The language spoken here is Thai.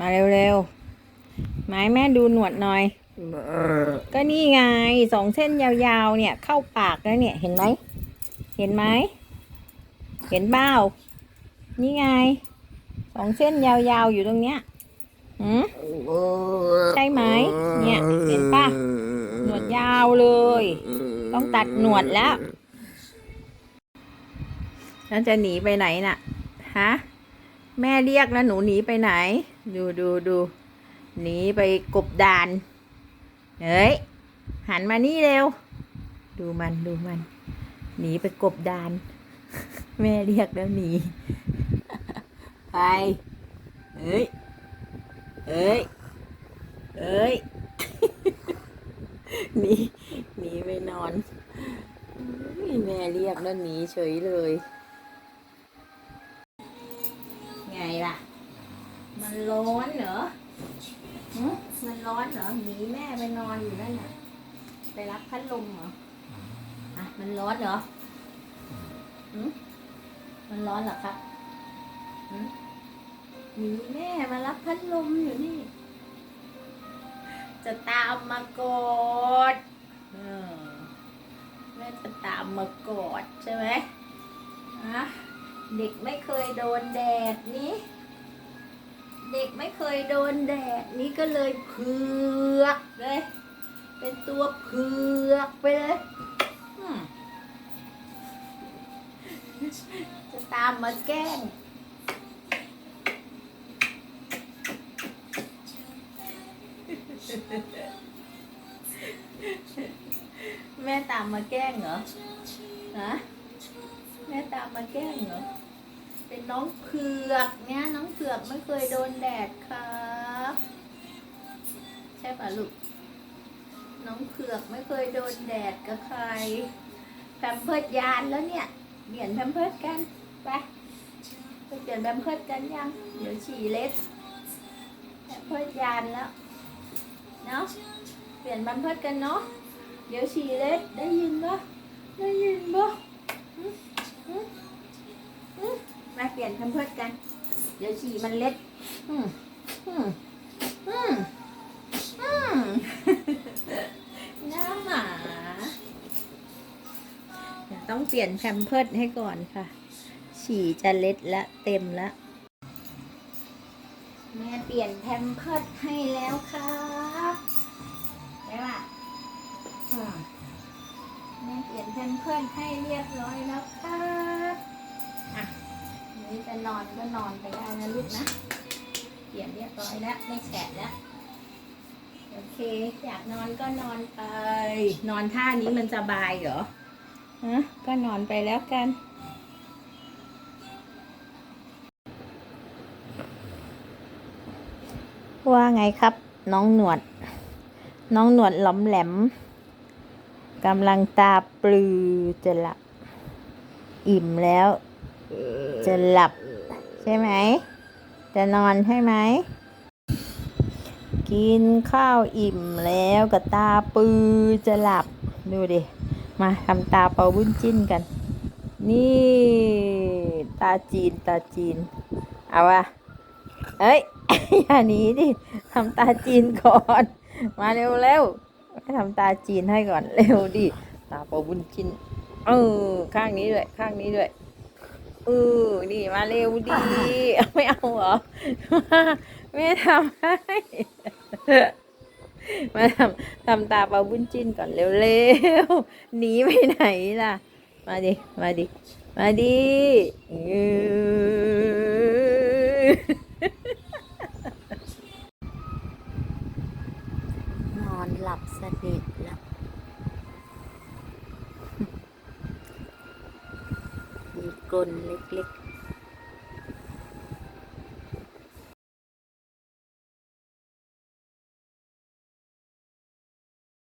มาเร็วๆไม้แม่ดูหนวดหน่อย ก็นี่ไงสองเส้นยาวๆ เนี่ยเข้าปากแล้วเนี่ยเห็นไหม เห็นไหม เห็นเบ้า นี่ไงสองเส้นยาวๆ อยู่ตรงเนี้ยหืมใช่ไหม เนี่ย เห็นปะหนวดยาวเลย ต้องตัดหนวดแล้วแล้วจะหนีไปไหนน่ะ ฮะ แม่เรียกแล้วหนูหนีไปไหน ดูดูดูหนีไปกบดาน เฮ้ย หันมานี่เร็ว ดูมันดูมัน หนีไปกบดาน แม่เรียกแล้วหนี ไป เฮ้ย เฮ้ย เฮ้ย หนี หนีไปนอน แม่เรียกแล้วหนีเฉยเลย ไงล่ะ มันร้อนเหรอหึมันร้อนเหรอหนีแม่ไปนอนอยู่นั่นน่ะ ไปรับพัดลมเหรอ อะ มันร้อนเหรอหึมันร้อนเหรอครับหึหนีแม่มารับพัดลมอยู่นี่ จะตามมากอดเออแม่จะตามมากอดใช่ไหมอะ เด็กไม่เคยโดนแดดนี้ เด็กไม่เคยโดนแดดนี้ก็เลยเผือกเลย เป็นตัวเผือกไปเลยอืมจะตามมาแกล้งแม่ตามมาแกล้งเหรอ ฮะ แม่ตามมาแกล้งเหรอ เป็นน้องเผือกเนี่ยน้องเผือกไม่เคยโดนแดดครับใช่ป่ะลูก น้องเผือกไม่เคยโดนแดดกับใครแพมเพิร์ดยานแล้วเนี่ยเปลี่ยนแพมเพิร์ดกันไปไปเปลี่ยนแพมเพิร์ดกันยัง เดี๋ยวฉี่เล็ดแพมเพิร์ดยานแล้วเนาะเปลี่ยนแพมเพิร์ดกันเนาะเดี๋ยวฉี่เล็ดได้ยินปะได้ยินปะหึหึหึมา เปลี่ยนกัน เดี๋ยวฉี่มันเล็ด อืมอืมอืมอืมน้าหมาต้องเปลี่ยนแพมเพิร์ดให้ก่อนค่ะ ฉี่จะเล็ดและเต็มแล้วแม่เปลี่ยนแพมเพิร์ดให้แล้วครับได้ปะแม่เปลี่ยนแพมเพิร์ดให้เรียบร้อยแล้วค่ะ นี่จะนอนก็นอนไปได้นะลูกนะเปลี่ยนเรียบร้อยแล้วไม่แฉะแล้วโอเค อยากนอนก็นอนไป นอนท่านี้มันสบายเหรอฮะก็นอนไปแล้วกันว่าไงครับ น้องหนวด น้องหนวดหลอมแหลมกำลังตาปลือจะหลับ อิ่มแล้ว จะหลับใช่ไหม จะนอนใช่ไหม กินข้าวอิ่มแล้วกับตาปือจะหลับ ดูดิ มาทำตาเปาบุ้นจิ้นกัน นี่ ตาจีนตาจีน เอาวะเอ้ย อย่าหนีดิทำตาจีนก่อน มาเร็วเร็วให้ทำตาจีนให้ก่อนเร็วดิ ตาเปาบุ้นจิ้น เออ ข้างนี้ด้วย ข้างนี้ด้วย เออนี่มาเร็วดี ไม่เอาเหรอ ไม่ทำให้ มาทำทำตาเปาบุญจิ้นก่อนเร็วๆ หนีไปไหนล่ะ มาดิ มาดิ มาดิอื้อนอนหลับสนิทแล้ว มี กลนเล็ก